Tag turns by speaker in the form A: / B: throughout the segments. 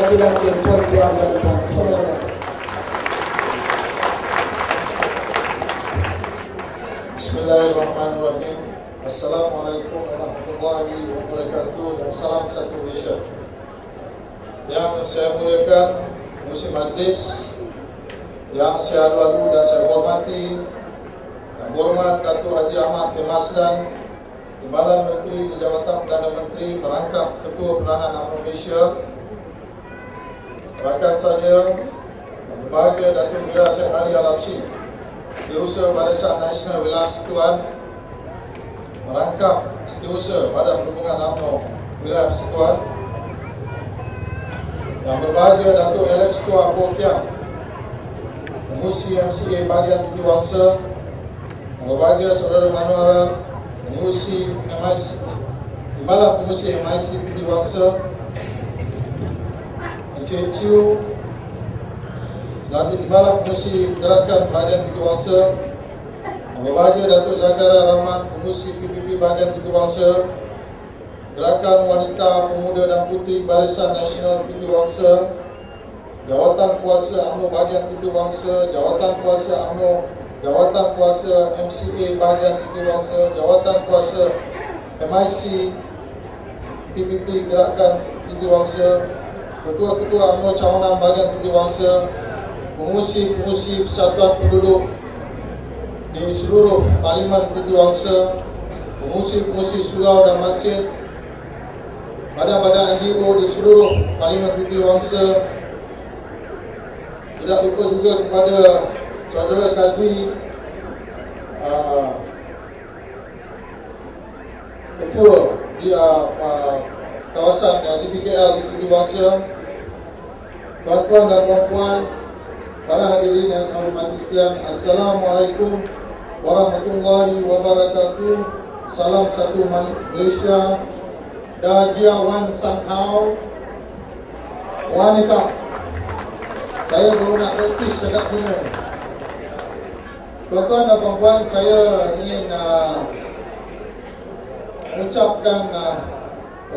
A: dan Puan Saudara.
B: Bismillahirrahmanirrahim. Assalamualaikum warahmatullahi wabarakatuh dan salam satu Malaysia. Yang saya muliakan Musim Majlis, yang saya lalu dan saya hormati, yang hormat Datuk Haji Ahmad bin Maslan, Timbalan Menteri di Jabatan Perdana Menteri merangkap Ketua Penahan UMNO Malaysia, rakan saya, yang berbahagia Datuk Mira Syed Ali Al-Absi, Setiausaha Barisan Nasional Wilayah Persekutuan merangkap Setiausaha Badan Perhubungan UMNO Wilayah Persekutuan yang berbahagia Datuk Alex Tua Abu Kiam Pengusi MCA Bahagian Tujuh Wangsa yang berbahagia Saudara Manuara Pengusi MIC Timbalan Pengusi MIC Tujuh Wangsa Encik Chiu Selaku Timbalan Pengusi Gerakan Bahagian Tiga Wangsa Yang berbahagia Datuk Zakaria Rahman Pengusi PPP Bahagian Tiga Wangsa Gerakan Wanita Pemuda dan Puteri Barisan Nasional Tiga Wangsa Jawatan Kuasa UMNO Bahagian Tiga Wangsa Jawatan Kuasa UMNO Jawatan Kuasa MCA Bahagian Tiga Wangsa Jawatan Kuasa MIC PPP Gerakan Tiga Wangsa Ketua-ketua UMNO Cawangan Bahagian Tiga Wangsa pengusi-pengusi persatuan penduduk di seluruh Parlimen Putih Wangsa, pengusi-pengusi surau dan masjid, badan-badan NGO di seluruh Parlimen Putih Wangsa, tidak lupa juga kepada saudara Kadri uh, ketua di uh, uh, kawasan uh, DPKL di Putih Wangsa, tuan-tuan dan puan-puan, Para hadirin yang saya hormati sekalian, Assalamualaikum warahmatullahi wabarakatuh. Salam satu Malaysia. Dajia Wan Sanghau. Wanita. Saya baru nak praktis sedap dulu. Tuan-tuan dan puan-puan, saya ingin uh, mengucapkan uh,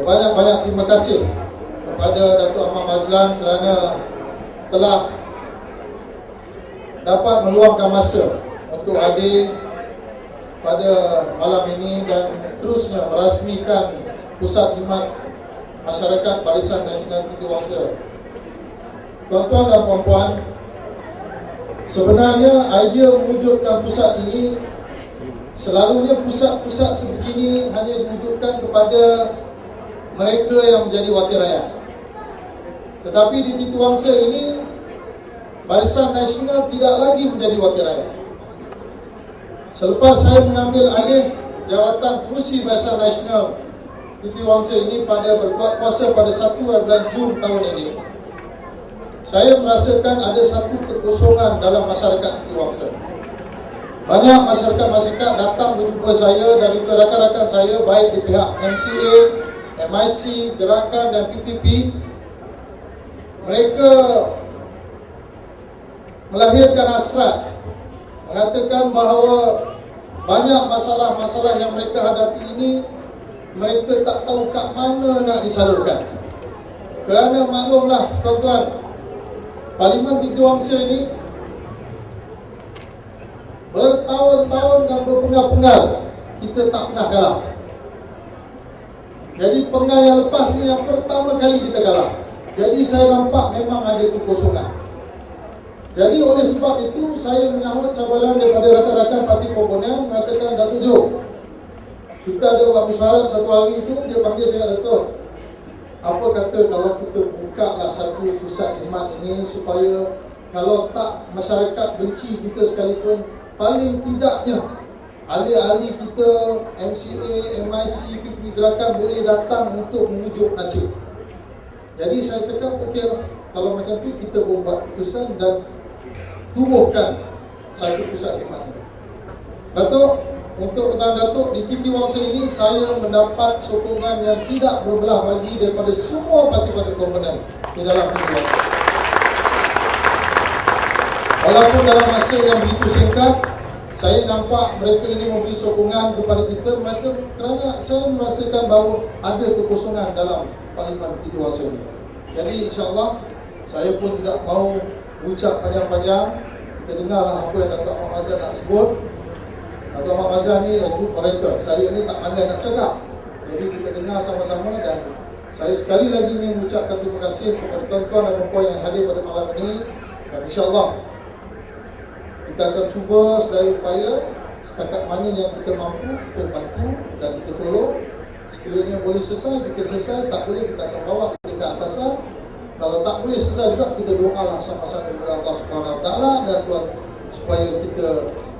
B: banyak-banyak terima kasih kepada Datuk Ahmad Mazlan kerana telah dapat meluangkan masa untuk hadir pada malam ini dan seterusnya merasmikan Pusat Khidmat Masyarakat Barisan Nasional Tiga Wangsa. Tuan-tuan dan puan-puan, sebenarnya idea mewujudkan pusat ini selalunya pusat-pusat sebegini hanya diwujudkan kepada mereka yang menjadi wakil rakyat. Tetapi di Tiga Wangsa ini Barisan Nasional tidak lagi menjadi wakil rakyat. Selepas saya mengambil alih jawatan kursi Barisan Nasional Titi Wangsa ini pada berkuat kuasa pada 1 bulan Jun tahun ini, saya merasakan ada satu kekosongan dalam masyarakat Titi Wangsa. Banyak masyarakat-masyarakat datang berjumpa saya dan juga rakan-rakan saya baik di pihak MCA, MIC, Gerakan dan PPP. Mereka melahirkan hasrat mengatakan bahawa banyak masalah-masalah yang mereka hadapi ini mereka tak tahu kat mana nak disalurkan kerana maklumlah tuan-tuan Parlimen Tiga Wangsa ini bertahun-tahun dan berpenggal-penggal kita tak pernah kalah jadi penggal yang lepas ni yang pertama kali kita kalah jadi saya nampak memang ada kekosongan. Jadi oleh sebab itu saya menyahut cabaran daripada rakan-rakan parti komponen mengatakan Datuk Jo kita ada buat mesyuarat satu hari itu dia panggil saya Datuk apa kata kalau kita buka lah satu pusat khidmat ini supaya kalau tak masyarakat benci kita sekalipun paling tidaknya ahli-ahli kita MCA, MIC, PP Gerakan boleh datang untuk mengujuk nasib jadi saya cakap okey lah kalau macam tu kita buat keputusan dan tubuhkan satu pusat khidmat itu. Datuk, untuk petang Datuk di TV Wangsa ini saya mendapat sokongan yang tidak berbelah bagi daripada semua parti-parti komponen di dalam TV Wangsa. Walaupun dalam masa yang begitu singkat, saya nampak mereka ini memberi sokongan kepada kita mereka kerana saya merasakan bahawa ada kekosongan dalam Parlimen Wangsa ini. Jadi insyaAllah saya pun tidak mau ucap panjang-panjang. Kita dengarlah apa yang Datuk Ahmad Mazlan nak sebut. Datuk Ahmad Mazlan ni good orator. Saya ni tak pandai nak cakap. Jadi kita dengar sama-sama dan saya sekali lagi ingin mengucapkan terima kasih kepada tuan-tuan dan puan yang hadir pada malam ini. Dan insyaAllah kita akan cuba sedaya upaya setakat mana yang kita mampu kita bantu dan kita tolong sekiranya boleh selesai kita selesai tak boleh kita akan bawa ke atasan kalau tak boleh selesai juga kita doalah sama-sama kepada Allah Subhanahu Taala dan Tuhan supaya kita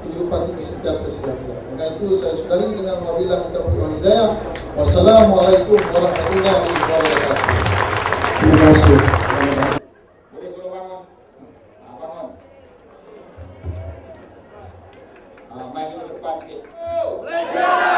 B: kehidupan kita sentiasa sejahtera. Dengan itu saya sudahi dengan wabillahi taufiq wal hidayah. Wassalamualaikum warahmatullahi wabarakatuh.
A: Terima kasih.
C: you in the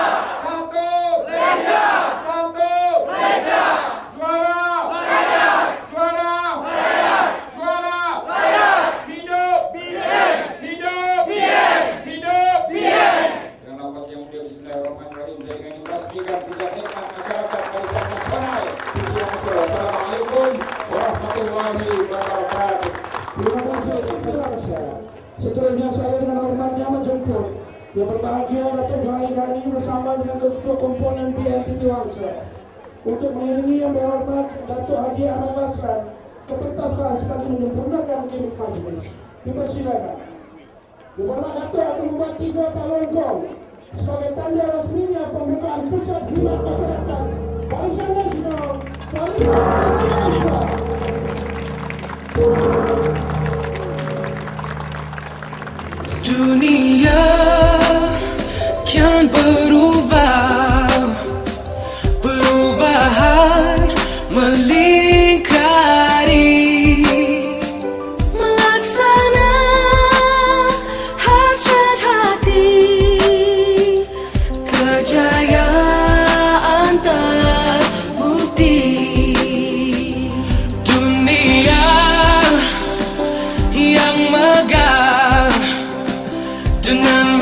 C: berbahagia Datuk Jahai Ghani bersama dengan ketua komponen BNTT Wangsa untuk mengiringi yang berhormat Datuk Haji Ahmad Maslan ke sebagai menyempurnakan gimmick majlis. Dipersilakan. Berhormat Datuk akan membuat tiga paluan gong sebagai tanda resminya pembukaan pusat khidmat masyarakat Barisan Nasional Wangsa. ng maga. Dyan ang